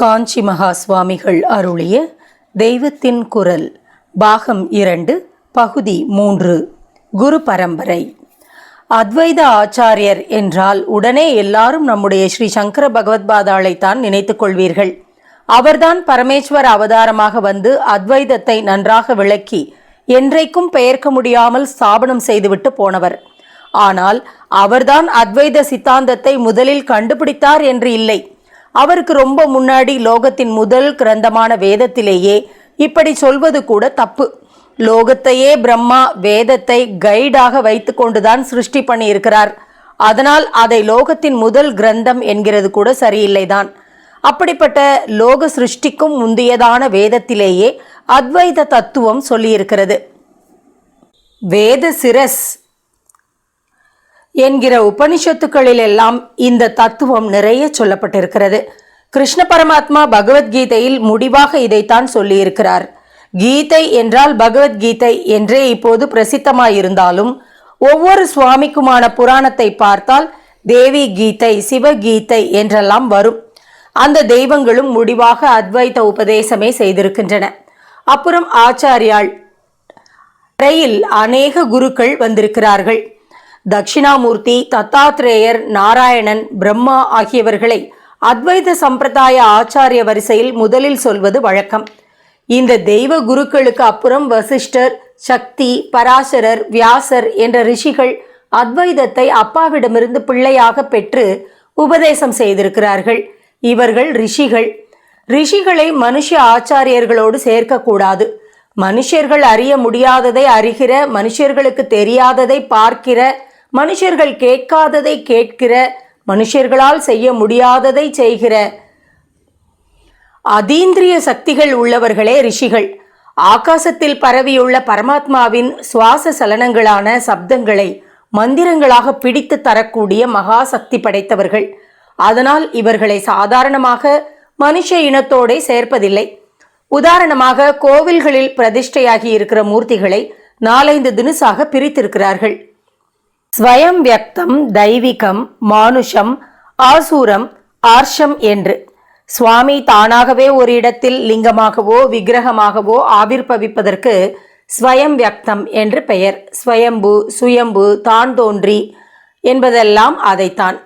காஞ்சி மகா சுவாமிகள் அருளிய தெய்வத்தின் குரல் பாகம் இரண்டு பகுதி மூன்று குரு பரம்பரை. அத்வைத ஆச்சாரியர் என்றால் உடனே எல்லாரும் நம்முடைய ஸ்ரீ சங்கர பகவத்பாதாளைத்தான் நினைத்து கொள்வீர்கள். அவர்தான் பரமேஸ்வர அவதாரமாக வந்து அத்வைதத்தை நன்றாக விளக்கி என்றைக்கும் பெயர்க்க முடியாமல் ஸ்தாபனம் செய்துவிட்டு போனவர். ஆனால் அவர்தான் அத்வைத சித்தாந்தத்தை முதலில் கண்டுபிடித்தார் என்று இல்லை. அவருக்கு ரொம்ப முன்னாடி லோகத்தின் முதல் கிரந்தமான வேதத்திலேயே இப்படி சொல்வது கூட தப்பு. லோகத்தையே பிரம்மா வேதத்தை கைடாக வைத்துக்கொண்டுதான் சிருஷ்டி பண்ணியிருக்கிறார். அதனால் அதை லோகத்தின் முதல் கிரந்தம் என்கிறது கூட சரியில்லைதான். அப்படிப்பட்ட லோக சிருஷ்டிக்கும் முந்தியதான வேதத்திலேயே அத்வைத தத்துவம் சொல்லியிருக்கிறது. வேத சிரஸ் என்கிற உபனிஷத்துக்களில் எல்லாம் இந்த தத்துவம் நிறைய சொல்லப்பட்டிருக்கிறது. கிருஷ்ண பரமாத்மா பகவத்கீதையில் முடிவாக இதைத்தான் சொல்லியிருக்கிறார். கீதை என்றால் பகவத்கீதை என்றே இப்போது பிரசித்தமாயிருந்தாலும் ஒவ்வொரு சுவாமிக்குமான புராணத்தை பார்த்தால் தேவி கீதை சிவகீதை என்றெல்லாம் வரும். அந்த தெய்வங்களும் முடிவாக அத்வைத உபதேசமே செய்திருக்கின்றன. அப்புறம் ஆச்சாரியாள் ரயில் அநேக குருக்கள் வந்திருக்கிறார்கள். தட்சிணாமூர்த்தி தத்தாத்ரேயர் நாராயணன் பிரம்மா ஆகியவர்களை அத்வைத சம்பிரதாய ஆச்சாரிய வரிசையில் முதலில் சொல்வது வழக்கம். இந்த தெய்வ குருக்களுக்கு அப்புறம் வசிஷ்டர் சக்தி பராசரர் வியாசர் என்ற ரிஷிகள் அத்வைதத்தை அப்பாவிடமிருந்து பிள்ளையாக பெற்று உபதேசம் செய்திருக்கிறார்கள். இவர்கள் ரிஷிகள். ரிஷிகளை மனுஷ ஆச்சாரியர்களோடு சேர்க்கக்கூடாது. மனுஷர்கள் அறிய முடியாததை அறிகிற மனுஷர்களுக்கு தெரியாததை பார்க்கிற மனுஷர்கள் கேட்காததை கேட்கிற மனுஷர்களால் செய்ய முடியாததை செய்கிற. அதீந்திரிய சக்திகள் உள்ளவர்களே ரிஷிகள். ஆகாசத்தில் பரவியுள்ள பரமாத்மாவின் சுவாச சலனங்களான சப்தங்களை மந்திரங்களாக பிடித்து தரக்கூடிய மகா சக்தி படைத்தவர்கள். அதனால் இவர்களை சாதாரணமாக மனுஷ இனத்தோடே சேர்ப்பதில்லை. உதாரணமாக கோவில்களில் பிரதிஷ்டையாகி இருக்கிற மூர்த்திகளை நாலைந்து தினுசாக பிரித்திருக்கிறார்கள். ஸ்வயம் வியக்தம் தெய்வீகம் மானுஷம் ஆசூரம் ஆர்ஷம் என்று. சுவாமி தானாகவே ஒரு இடத்தில் லிங்கமாகவோ விக்கிரகமாகவோ ஆவிர்பவிப்பதற்கு ஸ்வயம் வியக்தம் என்று பெயர். ஸ்வயம்பு சுயம்பு தான் தோன்றி என்பதெல்லாம் அதைத்தான்.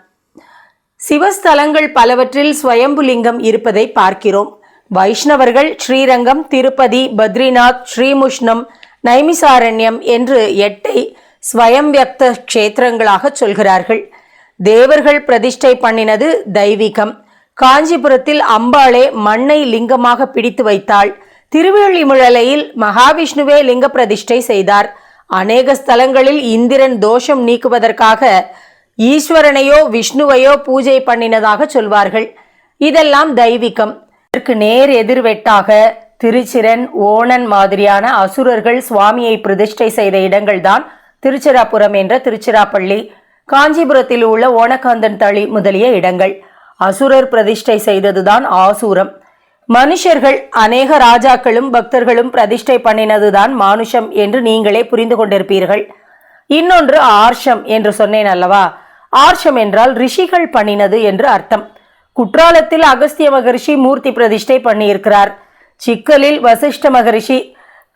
சிவஸ்தலங்கள் பலவற்றில் ஸ்வயம்பு லிங்கம் இருப்பதை பார்க்கிறோம். வைஷ்ணவர்கள் ஸ்ரீரங்கம் திருப்பதி பத்ரிநாத் ஸ்ரீமுஷ்ணம் நைமிசாரண்யம் என்று எட்டை ஸ்வயம் வியக்த க்ஷேத்திரங்களாக சொல்கிறார்கள். தேவர்கள் பிரதிஷ்டை பண்ணினது தெய்வீகம். காஞ்சிபுரத்தில் அம்பாளே மண்ணை லிங்கமாக பிடித்து வைத்தாள். திருவேழிமுழலையில் மகாவிஷ்ணுவே லிங்க பிரதிஷ்டை செய்தார். அநேக ஸ்தலங்களில் இந்திரன் தோஷம் நீக்குவதற்காக ஈஸ்வரனையோ விஷ்ணுவையோ பூஜை பண்ணினதாக சொல்வார்கள். இதெல்லாம் தெய்வீகம். இதற்கு நேர் எதிர்வெட்டாக திருச்சிரன் ஓணன் மாதிரியான அசுரர்கள் சுவாமியை பிரதிஷ்டை செய்த இடங்கள்தான் திருச்சிராபுரம் என்ற திருச்சிராப்பள்ளி காஞ்சிபுரத்தில் உள்ள ஓனகாந்தன் தளி முதலிய இடங்கள். அசுரர் பிரதிஷ்டை செய்ததுதான் ஆசூரம். மனுஷர்கள் அநேக ராஜாக்களும் பக்தர்களும் பிரதிஷ்டை பண்ணினதுதான் மானுஷம் என்று நீங்களே புரிந்து கொண்டிருப்பீர்கள். இன்னொன்று ஆர்ஷம் என்று சொன்னேன் அல்லவா? ஆர்ஷம் என்றால் ரிஷிகள் பண்ணினது என்று அர்த்தம். குற்றாலத்தில் அகஸ்திய மகரிஷி மூர்த்தி பிரதிஷ்டை பண்ணியிருக்கிறார். சிக்கலில் வசிஷ்ட மகரிஷி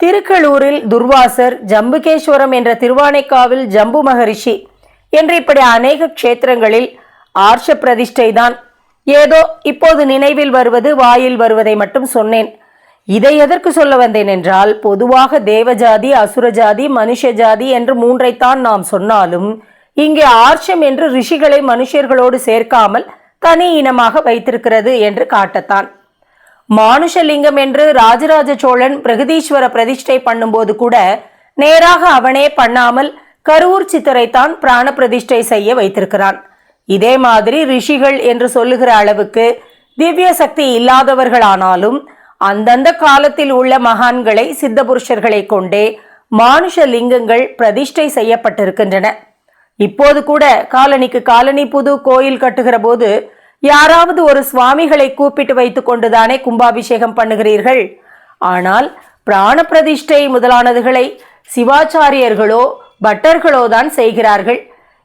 திருக்களூரில் துர்வாசர் ஜம்புகேஸ்வரம் என்ற திருவானைக்காவில் ஜம்பு மகரிஷி என்று இப்படி அநேக க்ஷேத்திரங்களில் ஆர்ஷ பிரதிஷ்டை தான் ஏதோ இப்போது நினைவில் வருவது வாயில் வருவதை மட்டும் சொன்னேன். இதை எதற்கு சொல்ல வந்தேன் என்றால் பொதுவாக தேவஜாதி அசுரஜாதி மனுஷ ஜாதி என்று மூன்றைத்தான் நாம் சொன்னாலும் இங்கே ஆர்ஷம் என்று ரிஷிகளை மனுஷர்களோடு சேர்க்காமல் தனி இனமாக வைத்திருக்கிறது என்று காட்டத்தான். மானுஷலிங்கம் என்று ராஜராஜ சோழன் பிரகதீஸ்வர பிரதிஷ்டை பண்ணும்போது கூட நேராக அவனே பண்ணாமல் கருவூர் சித்தரைத்தான் பிராண பிரதிஷ்டை செய்ய வைத்திருக்கிறான். இதே மாதிரி ரிஷிகள் என்று சொல்லுகிற அளவுக்கு திவ்ய சக்தி இல்லாதவர்களானாலும் அந்தந்த காலத்தில் உள்ள மகான்களை சித்த புருஷர்களை கொண்டே மானுஷ லிங்கங்கள் பிரதிஷ்டை செய்யப்பட்டிருக்கின்றன. இப்போது கூட காலனிக்கு காலனி புது கோயில் கட்டுகிற போது யாராவது ஒரு சுவாமிகளை கூப்பிட்டு வைத்துக் கொண்டுதானே கும்பாபிஷேகம் பண்ணுகிறீர்கள். ஆனால் பிராண பிரதிஷ்டை முதலானதுகளை சிவாச்சாரியர்களோ பட்டர்களோ தான் செய்கிறார்கள்.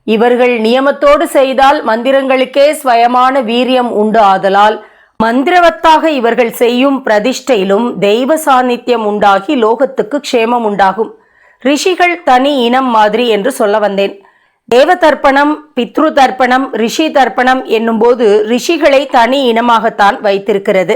இவர்கள் நியமத்தோடு செய்தால் மந்திரங்களுக்கே ஸ்வயமான வீரியம் உண்டு ஆதலால் மந்திரவத்தாக இவர்கள் செய்யும் பிரதிஷ்டையிலும் தெய்வ சாநித்தியம் உண்டாகி லோகத்துக்கு க்ஷேமம் உண்டாகும். ரிஷிகள் தனி இனம் மாதிரி என்று சொல்ல வந்தேன். தேவ தர்ப்பணம் பித்ரு தர்ப்பணம் ரிஷி தர்ப்பணம் என்னும்போது ரிஷிகளை தனி இனமாகத்தான் வைத்திருக்கிறது.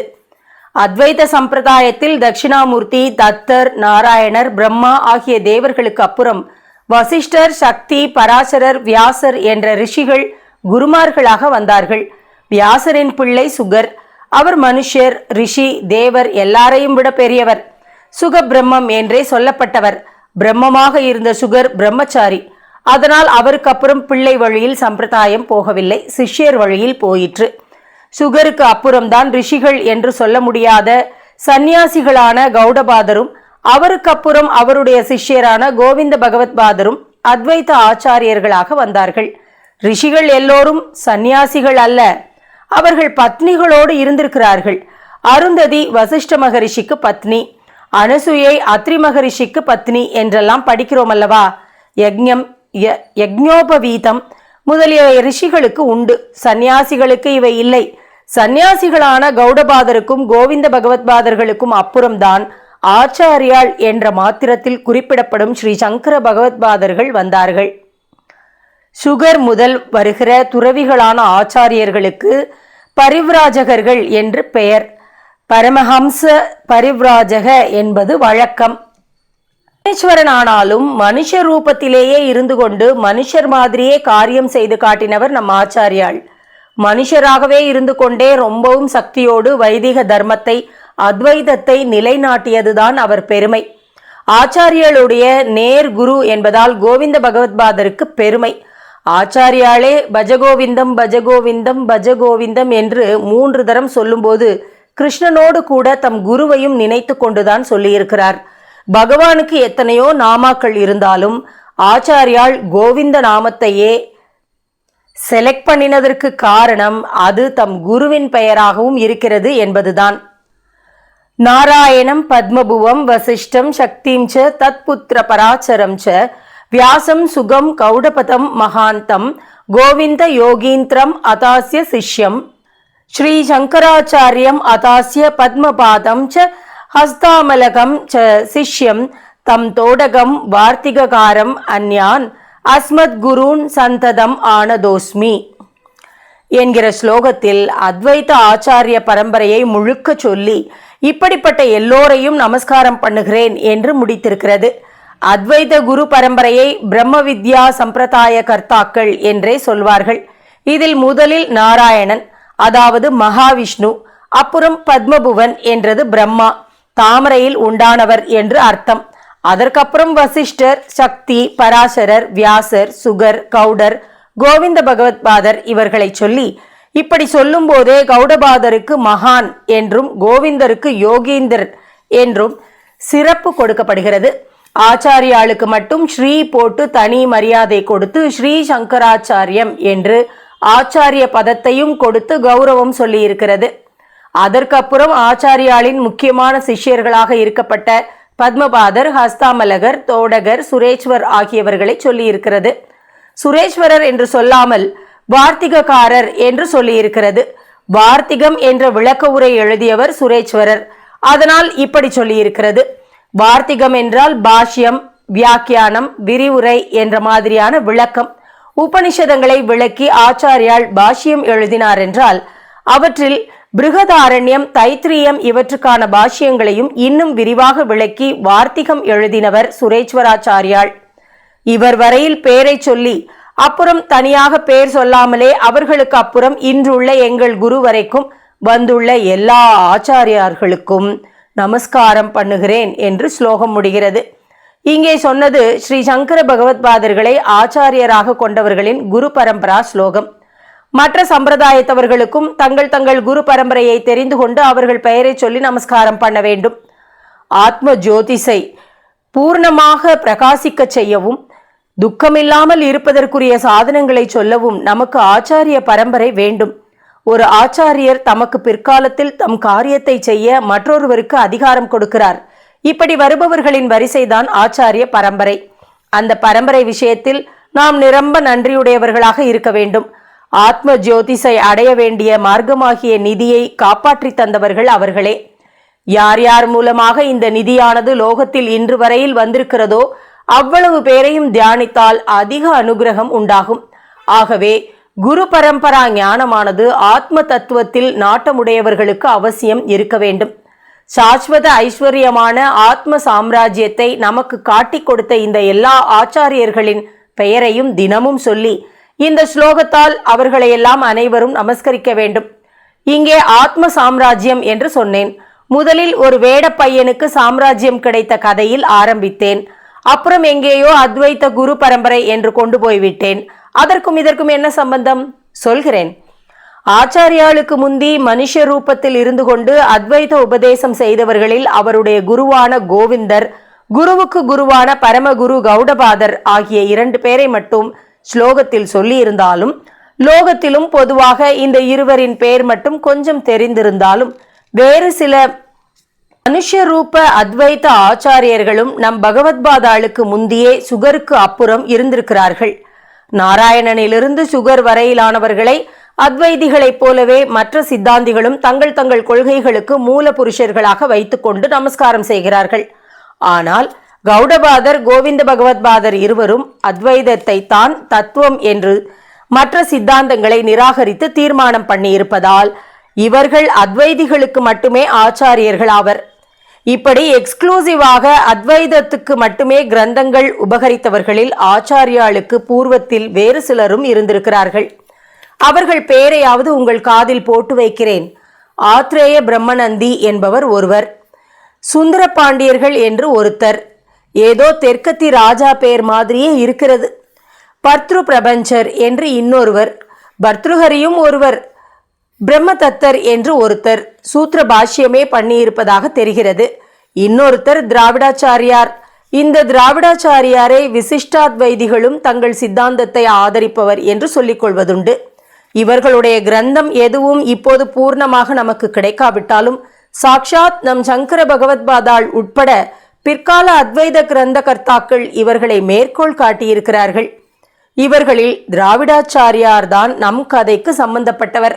அத்வைத சம்பிரதாயத்தில் தட்சிணாமூர்த்தி தத்தர் நாராயணர் பிரம்மா ஆகிய தேவர்களுக்கு அப்புறம் வசிஷ்டர் சக்தி பராசரர் வியாசர் என்ற ரிஷிகள் குருமார்களாக வந்தார்கள். வியாசரின் பிள்ளை சுகர் அவர் மனுஷர் ரிஷி தேவர் எல்லாரையும் விட பெரியவர். சுக பிரம்மம் என்றே சொல்லப்பட்டவர். பிரம்மமாக இருந்த சுகர் பிரம்மச்சாரி. அதனால் அவருக்கு அப்புறம் பிள்ளை வழியில் சம்பிரதாயம் போகவில்லை சிஷ்யர் வழியில் போயிற்று. சுகருக்கு அப்புறம்தான் ரிஷிகள் என்று சொல்ல முடியாத சந்நியாசிகளான கௌடபாதரும் அவருக்கு அப்புறம் அவருடைய சிஷ்யரான கோவிந்த பகவத்பாதரும் அத்வைத ஆச்சாரியர்களாக வந்தார்கள். ரிஷிகள் எல்லோரும் சந்நியாசிகள் அல்ல அவர்கள் பத்னிகளோடு இருந்திருக்கிறார்கள். அருந்ததி வசிஷ்ட மகரிஷிக்கு பத்னி அனசுயை அத்ரி மகரிஷிக்கு பத்னி என்றெல்லாம் படிக்கிறோம் அல்லவா? யக்ஞம் யக்ஞோபவீதம் முதலிய ரிஷிகளுக்கு உண்டு. சந்நியாசிகளுக்கு இவை இல்லை. சந்நியாசிகளான கௌடபாதருக்கும் கோவிந்த பகவத்பாதர்களுக்கும் அப்புறம்தான் ஆச்சாரியாள் என்ற மாத்திரத்தில் குறிப்பிடப்படும் ஸ்ரீ சங்கர பகவத்பாதர்கள் வந்தார்கள். சுகர் முதல் வருகிற துறவிகளான ஆச்சாரியர்களுக்கு பரிவ்ராஜகர்கள் என்று பெயர். பரமஹம்ச பரிவ்ராஜக என்பது வழக்கம். பரமேஸ்வரன் ஆனாலும் மனுஷ ரூபத்திலேயே இருந்து கொண்டு மனுஷர் மாதிரியே காரியம் செய்து காட்டினவர் நம் ஆச்சாரியாள். மனுஷராகவே இருந்து கொண்டே ரொம்பவும் சக்தியோடு வைதிக தர்மத்தை அத்வைதத்தை நிலைநாட்டியதுதான் அவர் பெருமை. ஆச்சாரியளுடைய நேர் குரு என்பதால் கோவிந்த பகவத்பாதருக்கு பெருமை. ஆச்சாரியாளே பஜகோவிந்தம் பஜகோவிந்தம் பஜகோவிந்தம் என்று மூன்று தரம் சொல்லும்போது கிருஷ்ணனோடு கூட தம் குருவையும் நினைத்து கொண்டுதான் சொல்லியிருக்கிறார். பகவானுக்கு எத்தனையோ நாமாக்கள் இருந்தாலும் ஆச்சாரியால் கோவிந்த நாமத்தையே செலக்ட் பண்ணினதற்கு காரணம் அது தம் குருவின் பெயராகவும் இருக்கிறது என்பதுதான். நாராயணம் பத்மபுவம் வசிஷ்டம் சக்திம் ச தத்புத்திர பராச்சரம் ச வியாசம் சுகம் கௌடபதம் மகாந்தம் கோவிந்த யோகீந்திரம் அதாசிய சிஷ்யம் ஸ்ரீ சங்கராச்சாரியம் அதாசிய பத்மபாதம் ச ஹஸ்தாமலகம் ச சிஷ்யம் தம் தோடகம் வார்த்திககாரம் அந்யான் அஸ்மத் குருன் சந்ததம் ஆனதோஸ்மி. என்கிற ஸ்லோகத்தில் அத்வைத ஆச்சாரிய பரம்பரையை முழுக்க சொல்லி இப்படிப்பட்ட எல்லோரையும் நமஸ்காரம் பண்ணுகிறேன் என்று முடித்திருக்கிறது. அத்வைத குரு பரம்பரையை பிரம்ம வித்யா சம்பிரதாய கர்த்தாக்கள் என்றே சொல்வார்கள். இதில் முதலில் நாராயணன் அதாவது மகாவிஷ்ணு அப்புறம் பத்மபுவன் என்றது பிரம்மா. தாமரையில் உண்டானவர் என்று அர்த்தம். அதற்கப்புறம் வசிஷ்டர் சக்தி பராசரர் வியாசர் சுகர் கௌடர் கோவிந்த பகவத்பாதர் இவர்களை சொல்லி இப்படி சொல்லும்போதே கௌடபாதருக்கு மகான் என்றும் கோவிந்தருக்கு யோகீந்தர் என்றும் சிறப்பு கொடுக்கப்படுகிறது. ஆச்சாரியாளுக்கு மட்டும் ஸ்ரீ போட்டு தனி மரியாதை கொடுத்து ஸ்ரீ சங்கராச்சாரியம் என்று ஆச்சாரிய பதத்தையும் கொடுத்து கௌரவம் சொல்லியிருக்கிறது. அதற்கப்புறம் ஆச்சாரியாளின் முக்கியமான சிஷ்யர்களாக இருக்கப்பட்ட பத்மபாதர் ஹஸ்தாமலகர் தோடகர் சுரேஸ்வர் ஆகியவர்களை சொல்லியிருக்கிறது. சுரேஸ்வரர் என்று சொல்லாமல் வார்த்திகக்காரர் என்று சொல்லியிருக்கிறது. வார்த்திகம் என்ற விளக்க உரை எழுதியவர் சுரேஸ்வரர் அதனால் இப்படி சொல்லியிருக்கிறது. வார்த்திகம் என்றால் பாஷ்யம் வியாக்கியானம் விரிவுரை என்ற மாதிரியான விளக்கம். உபனிஷதங்களை விளக்கி ஆச்சாரியால் பாஷ்யம் எழுதினார் என்றால் அவற்றில் பிருகதாரண்யம் தைத்திரியம் இவற்றுக்கான பாஷ்யங்களையும் இன்னும் விரிவாக விளக்கி வார்த்திகம் எழுதினவர் சுரேஸ்வராச்சாரியாள் இவர் வரையில் பேரை சொல்லி அப்புறம் தனியாக பேர் சொல்லாமலே அவர்களுக்கு அப்புறம் இன்றுள்ள எங்கள் குரு வரைக்கும் வந்துள்ள எல்லா ஆச்சாரியார்களுக்கும் நமஸ்காரம் பண்ணுகிறேன் என்று ஸ்லோகம் முடிகிறது. இங்கே சொன்னது ஸ்ரீ சங்கர பகவத்பாதர்களை ஆச்சாரியராக கொண்டவர்களின் குரு பரம்பரா ஸ்லோகம். மற்ற சம்பிரதாயத்தவர்களுக்கும் தங்கள் தங்கள் குரு பரம்பரையை தெரிந்து கொண்டு அவர்கள் பெயரை சொல்லி நமஸ்காரம் பண்ண வேண்டும். ஆத்ம ஜோதிஷை பூர்ணமாக பிரகாசிக்க செய்யவும் துக்கமில்லாமல் இருப்பதற்குரிய சாதனங்களை சொல்லவும் நமக்கு ஆச்சாரிய பரம்பரை வேண்டும். ஒரு ஆச்சாரியர் தமக்கு பிற்காலத்தில் தம் காரியத்தை செய்ய மற்றொருவருக்கு அதிகாரம் கொடுக்கிறார். இப்படி வருபவர்களின் வரிசைதான் ஆச்சாரிய பரம்பரை. அந்த பரம்பரை விஷயத்தில் நாம் நிரம்ப நன்றியுடையவர்களாக இருக்க வேண்டும். ஆத்ம ஜோதிஷை அடைய வேண்டிய மார்க்கமாகிய நிதியை காப்பாற்றி தந்தவர்கள் அவர்களே. யார் யார் மூலமாக இந்த நிதியானது லோகத்தில் இன்று வரையில் வந்திருக்கிறதோ அவ்வளவு பேரையும் தியானித்தால் அதிக அனுகிரகம் உண்டாகும். ஆகவே குரு பரம்பரா ஞானமானது ஆத்ம தத்துவத்தில் நாட்டமுடையவர்களுக்கு அவசியம் இருக்க வேண்டும். சாஸ்வத ஐஸ்வர்யமான ஆத்ம சாம்ராஜ்யத்தை நமக்கு காட்டிக் கொடுத்த இந்த எல்லா ஆச்சாரியர்களின் பெயரையும் தினமும் சொல்லி இந்த ஸ்லோகத்தால் அவர்களையெல்லாம் அனைவரும் நமஸ்கரிக்க வேண்டும். இங்கே ஆத்ம சாம்ராஜ்யம் என்று சொன்னேன். முதலில் ஒரு வேட பையனுக்கு சாம்ராஜ்யம் கிடைத்த கதையில் ஆரம்பித்தேன். அப்புறம் எங்கேயோ அத்வைத்த குரு பரம்பரை என்று கொண்டு போய்விட்டேன். அதற்கும் இதற்கும் என்ன சம்பந்தம்? சொல்கிறேன். ஆச்சாரியாளுக்கு முந்தி மனுஷ ரூபத்தில் இருந்து கொண்டு அத்வைத உபதேசம் செய்தவர்களில் அவருடைய குருவான கோவிந்தர் குருவுக்கு குருவான பரமகுரு கௌடபாதர் ஆகிய இரண்டு பேரை மட்டும் ஸ்லோகத்தில் சொல்லியிருந்தாலும் லோகத்திலும் பொதுவாக இந்த இருவரின் பெயர் மட்டும் கொஞ்சம் தெரிந்திருந்தாலும் வேறு சில மனுஷரூப அத்வைத ஆச்சாரியர்களும் நம் பகவத்பாதாளுக்கு முந்தியே சுகருக்கு அப்புறம் இருந்திருக்கிறார்கள். நாராயணனிலிருந்து சுகர் வரையிலானவர்களை அத்வைதிகளைப் போலவே மற்ற சித்தாந்திகளும் தங்கள் தங்கள் கொள்கைகளுக்கு மூல புருஷர்களாக வைத்துக்கொண்டு நமஸ்காரம் செய்கிறார்கள். ஆனால் கௌடபாதர் கோவிந்த பகவத்பாதர் இருவரும் அத்வைதத்தை தான் தத்துவம் என்று மற்ற சித்தாந்தங்களை நிராகரித்து தீர்மானம் பண்ணியிருப்பதால் இவர்கள் அத்வைதிகளுக்கு மட்டுமே ஆச்சாரியர்கள் ஆவர். இப்படி எக்ஸ்க்ளூசிவாக அத்வைதத்துக்கு மட்டுமே கிரந்தங்கள் உபகரித்தவர்களில் ஆச்சாரியாளுக்கு பூர்வத்தில் வேறு சிலரும் இருந்திருக்கிறார்கள். அவர்கள் பெயரையாவது உங்கள் காதில் போட்டு வைக்கிறேன். ஆத்ரேய பிரம்மநந்தி என்பவர் ஒருவர். சுந்தர பாண்டியர்கள் என்று ஒருத்தர். ஏதோ தெற்கத்தி ராஜா பெயர் மாதிரியே இருக்கிறது. பர்த்ரு பிரபஞ்சர் என்று இன்னொருவர் பர்த்ருஹரியும் ஒருவர் பிரம்மதத்தர் என்று ஒருத்தர் சூத்திர பாஷ்யமே பண்ணியிருப்பதாக தெரிகிறது. இன்னொருத்தர் திராவிடாச்சாரியார். இந்த திராவிடாச்சாரியாரை விசிஷ்டாத்வைதிகளும் தங்கள் சித்தாந்தத்தை ஆதரிப்பவர் என்று சொல்லிக் கொள்வதுண்டு. இவர்களுடைய கிரந்தம் எதுவும் இப்போது பூர்ணமாக நமக்கு கிடைக்காவிட்டாலும் சாக்ஷாத் நம் சங்கர பகவத்பாதாள் உட்பட பிற்கால அத்வைத கிரந்த கர்த்தாக்கள் இவர்களை மேற்கோள் காட்டியிருக்கிறார்கள். இவர்களில் திராவிடாச்சாரியார்தான் நம் கதைக்கு சம்பந்தப்பட்டவர்.